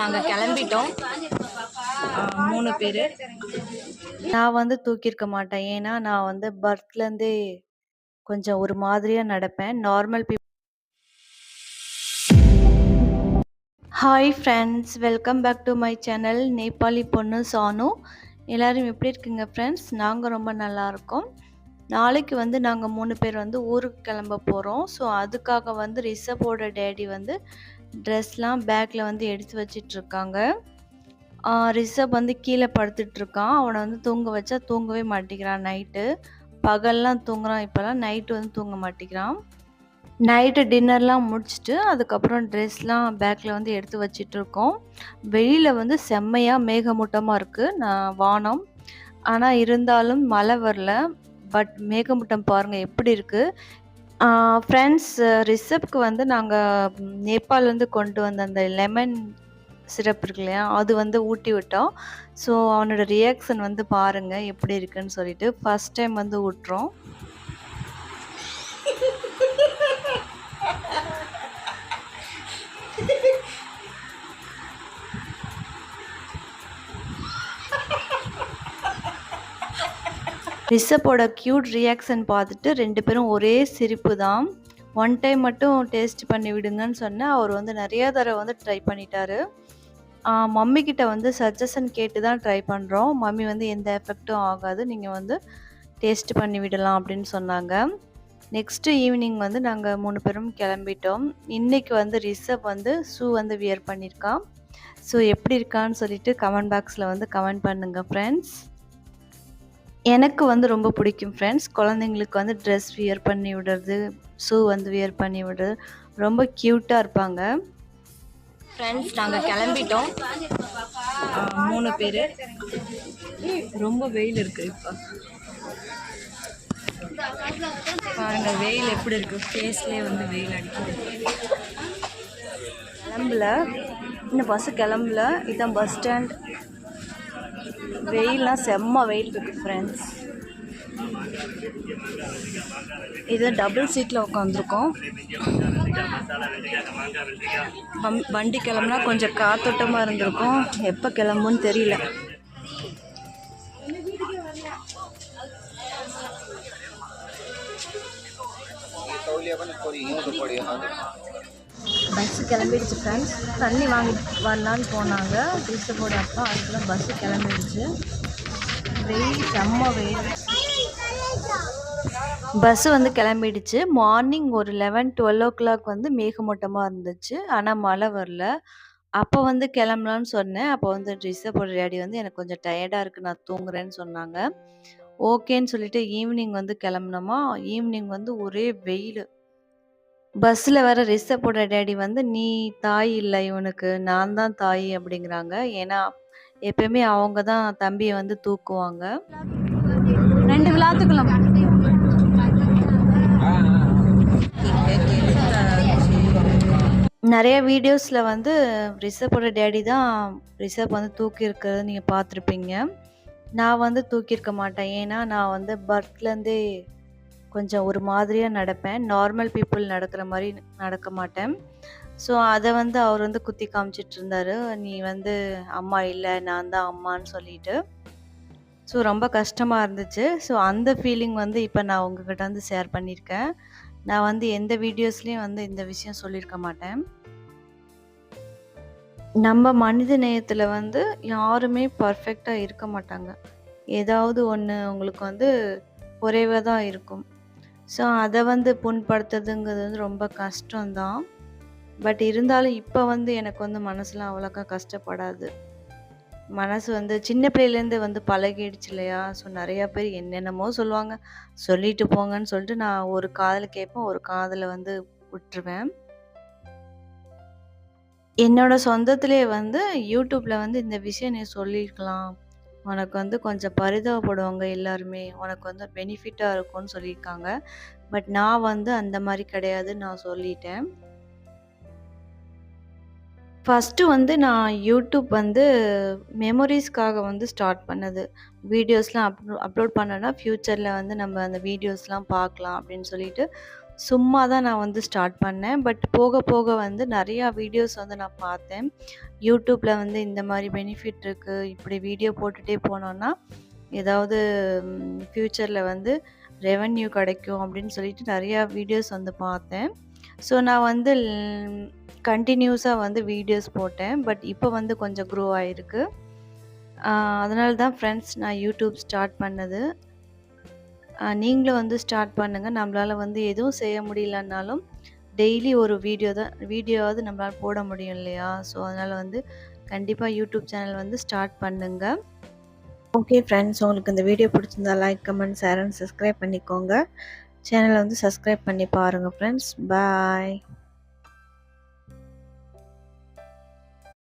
நாங்கள் கிளம்பிட்டோம். மூணு பேர். நான் வந்து தூக்கியிருக்க மாட்டேன். ஏன்னா நான் வந்து பர்த்லேருந்தே கொஞ்சம் ஒரு மாதிரியாக நடப்பேன். Normal beep hi friends welcome back to my channel Nepali பொண்ணு சானு எல்லோரும் எப்படி இருக்கீங்க ஃப்ரெண்ட்ஸ் நாங்கள் ரொம்ப நல்லா இருக்கோம். நாளைக்கு வந்து நாங்கள் மூணு பேர் வந்து ஊருக்கு கிளம்ப போகிறோம் ஸோ அதுக்காக வந்து ரிஷபோட டேடி வந்து ட்ரெஸ்லாம் பேக்கில் வந்து எடுத்து வச்சிட்ருக்காங்க. ரிஷப் வந்து கீழே படுத்துட்ருக்கான். அவனை வந்து தூங்க வச்சா தூங்கவே மாட்டேங்கிறான் நைட்டு. பகல்லாம் தூங்குறான். இப்போல்லாம் நைட்டு வந்து தூங்க மாட்டேங்கிறான். நைட்டு டின்னர்லாம் முடிச்சுட்டு அதுக்கப்புறம் ட்ரெஸ்லாம் பேக்கில் வந்து எடுத்து வச்சிட்ருக்கோம். வெளியில் வந்து செம்மையாக மேகமூட்டமாக இருக்குது நான் வானம். ஆனால் இருந்தாலும் மழை வரல. பட் மேகமூட்டம் பாருங்கள் எப்படி இருக்குது ஃப்ரெண்ட்ஸ் ரிசப்க்கு வந்து நாங்கள் நேபாள்லேருந்து கொண்டு வந்த அந்த லெமன் சிரப் இருக்கு இல்லையா அது வந்து ஊட்டி விட்டோம். ஸோ அவனோட ரியாக்ஷன் வந்து பாருங்கள் எப்படி இருக்குன்னு சொல்லிட்டு ஃபஸ்ட் டைம் வந்து விட்டுறோம் ரிஷப்போட க்யூட் ரியாக்ஷன் பார்த்துட்டு ரெண்டு பேரும் ஒரே சிரிப்பு தான். ஒன் டைம் மட்டும் டேஸ்ட் பண்ணி விடுங்கன்னு சொன்னேன். அவர் வந்து நிறைய தடவை வந்து ட்ரை பண்ணிட்டாரு. மம்மி கிட்ட வந்து சஜஷன் கேட்டு தான் ட்ரை பண்ணுறோம் மம்மி வந்து எந்த எஃபெக்ட்டும் ஆகாது. நீங்கள் வந்து டேஸ்ட் பண்ணி விடலாம் அப்படின்னு சொன்னாங்க. நெக்ஸ்ட்டு ஈவினிங் வந்து நாங்கள் மூணு பேரும் கிளம்பிட்டோம். இன்றைக்கி வந்து ரிஷப் வந்து ஷூ வந்து வியர் பண்ணியிருக்கான் ஸோ எப்படி இருக்கான்னு சொல்லிட்டு கமெண்ட் பாக்ஸில் வந்து கமெண்ட் பண்ணுங்கள் ஃப்ரெண்ட்ஸ் எனக்கு வந்து ரொம்ப பிடிக்கும் ஃப்ரெண்ட்ஸ் குழந்தைங்களுக்கு வந்து ட்ரெஸ் வியர் பண்ணி விடுறது ஷூ வந்து வியர் பண்ணி விடுறது ரொம்ப க்யூட்டாக இருப்பாங்க. ஃப்ரெண்ட்ஸ் நாங்கள் கிளம்பிட்டோம். மூணு பேர். ரொம்ப வெயில் இருக்கு இப்போ. பாருங்க வெயில் எப்படி இருக்கு? ஃபேஸ்லேயே வந்து வெயில் அடிக்குது. கிளம்பல. இன்னும் பஸ்ஸு கிளம்பல. இதுதான் பஸ் ஸ்டாண்ட் வெயில்லாம் செம்ம வெயில் இருக்கு ஃப்ரெண்ட்ஸ் இது டபுள் சீட்டில் உட்காந்துருக்கோம் வண்டி கிளம்புனா கொஞ்சம் காத்தோட்டமாக இருந்திருக்கும். எப்போ கிளம்புன்னு தெரியல. பஸ்ஸு கிளம்பிடுச்சு ஃப்ரெண்ட்ஸ் தண்ணி வாங்கி வரலான்னு போனாங்க. ரிஷபோட அப்பா அதுக்குள்ள பஸ்ஸு கிளம்பிடுச்சு. வெயில் செம்ம வெயில். பஸ்ஸு வந்து கிளம்பிடுச்சு. மார்னிங் ஒரு லெவன் டுவெல் ஓ கிளாக் வந்து மேகமூட்டமாக இருந்துச்சு. ஆனால் மழை வரல. அப்போ வந்து கிளம்பலான்னு சொன்னேன். அப்போ வந்து ரிஷபோட டேடி வந்து எனக்கு கொஞ்சம் டயர்டாக இருக்குது நான் தூங்குறேன்னு சொன்னாங்க. ஓகேன்னு சொல்லிட்டு ஈவினிங் வந்து கிளம்புனோமா? ஈவினிங் வந்து ஒரே வெயில். பஸ்ஸில் வர ரிஷப்போட டேடி வந்து நீ தாய் இல்லை இவனுக்கு நான் தான் தாய் அப்படிங்கிறாங்க. ஏன்னா எப்பயுமே அவங்க தான் தம்பியை வந்து தூக்குவாங்க. ரெண்டு விழாத்துக்குள்ள நிறைய வீடியோஸில் வந்து ரிஷப்போட டேடி தான் ரிஷப் வந்து தூக்கி இருக்கிறது நீங்கள் பார்த்துருப்பீங்க. நான் வந்து தூக்கியிருக்க மாட்டேன். ஏன்னா நான் வந்து பர்த்லேருந்தே கொஞ்சம் ஒரு மாதிரியாக நடப்பேன். நார்மல் பீப்புள் நடக்கிற மாதிரி நடக்க மாட்டேன். ஸோ அதை வந்து அவர் வந்து குத்தி காமிச்சிட்டு இருந்தாரு. நீ வந்து அம்மா இல்லை நான் தான் அம்மான்னு சொல்லிட்டு. ஸோ ரொம்ப கஷ்டமாக இருந்துச்சு. ஸோ அந்த ஃபீலிங் வந்து இப்போ நான் உங்ககிட்ட வந்து ஷேர் பண்ணியிருக்கேன் நான் வந்து எந்த வீடியோஸ்லேயும் வந்து இந்த விஷயம் சொல்லியிருக்க மாட்டேன். நம்ம மனித நேயத்தில் வந்து யாருமே பர்ஃபெக்டாக இருக்க மாட்டாங்க. ஏதாவது ஒன்று உங்களுக்கு வந்து குறைவாக தான் இருக்கும். ஸோ அதை வந்து புண்படுத்துறதுங்கிறது வந்து ரொம்ப கஷ்டம்தான். பட் இருந்தாலும் இப்போ வந்து எனக்கு வந்து மனசுலாம் அவ்வளோக்கா கஷ்டப்படாது. மனசு வந்து சின்ன பிள்ளையிலேருந்து வந்து பழகிடுச்சு இல்லையா? ஸோ நிறையா பேர் என்னென்னமோ சொல்லுவாங்க. சொல்லிட்டு போங்கன்னு சொல்லிட்டு நான் ஒரு காதில் கேட்பேன் ஒரு காதில் வந்து விட்டுருவேன். என்னோட சொந்தத்திலே வந்து யூடியூப்பில் வந்து இந்த விஷயம் நீ சொல்லியிருக்கலாம். உனக்கு வந்து கொஞ்சம் பரிதாபப்படுவாங்க எல்லாருமே. உனக்கு வந்து பெனிஃபிட்டாக இருக்கும்னு சொல்லியிருக்காங்க. பட் நான் வந்து அந்த மாதிரி கிடையாது நான் சொல்லிட்டேன். ஃபஸ்ட்டு வந்து நான் யூடியூப் வந்து மெமரிஸ்க்காக வந்து ஸ்டார்ட் பண்ணது. வீடியோஸ்லாம் அப்லோ அப்லோட் பண்ணேன்னா ஃப்யூச்சரில் வந்து நம்ம அந்த வீடியோஸ்லாம் பார்க்கலாம் அப்படின்னு சொல்லிட்டு சும்மா தான் நான் வந்து ஸ்டார்ட் பண்ணேன். பட் போக போக வந்து நிறையா வீடியோஸ் வந்து நான் பார்த்தேன். யூடியூப்பில் வந்து இந்த மாதிரி பெனிஃபிட் இருக்குது இப்படி வீடியோ போட்டுகிட்டே போனோன்னா ஏதாவது ஃப்யூச்சரில் வந்து ரெவன்யூ கிடைக்கும் அப்படின்னு சொல்லிட்டு நிறையா வீடியோஸ் வந்து பார்த்தேன். ஸோ நான் வந்து கண்டினியூஸாக வந்து வீடியோஸ் போட்டேன். பட் இப்போ வந்து கொஞ்சம் க்ரோ ஆகிருக்கு அதனால தான் ஃப்ரெண்ட்ஸ் நான் யூடியூப் ஸ்டார்ட் பண்ணது. நீங்களும் வந்து ஸ்டார்ட் பண்ணுங்கள் நம்மளால் வந்து எதுவும் செய்ய முடியலன்னாலும் டெய்லி ஒரு வீடியோ தான் வீடியோவாவது நம்மளால் போட முடியும் இல்லையா? ஸோ அதனால் வந்து கண்டிப்பாக யூடியூப் சேனல் வந்து ஸ்டார்ட் பண்ணுங்கள் ஓகே ஃப்ரெண்ட்ஸ் உங்களுக்கு இந்த வீடியோ பிடிச்சிருந்தா like comment share and subscribe பண்ணிக்கோங்க. சேனலை வந்து சப்ஸ்கிரைப் பண்ணி பாருங்கள் ஃப்ரெண்ட்ஸ் பாய்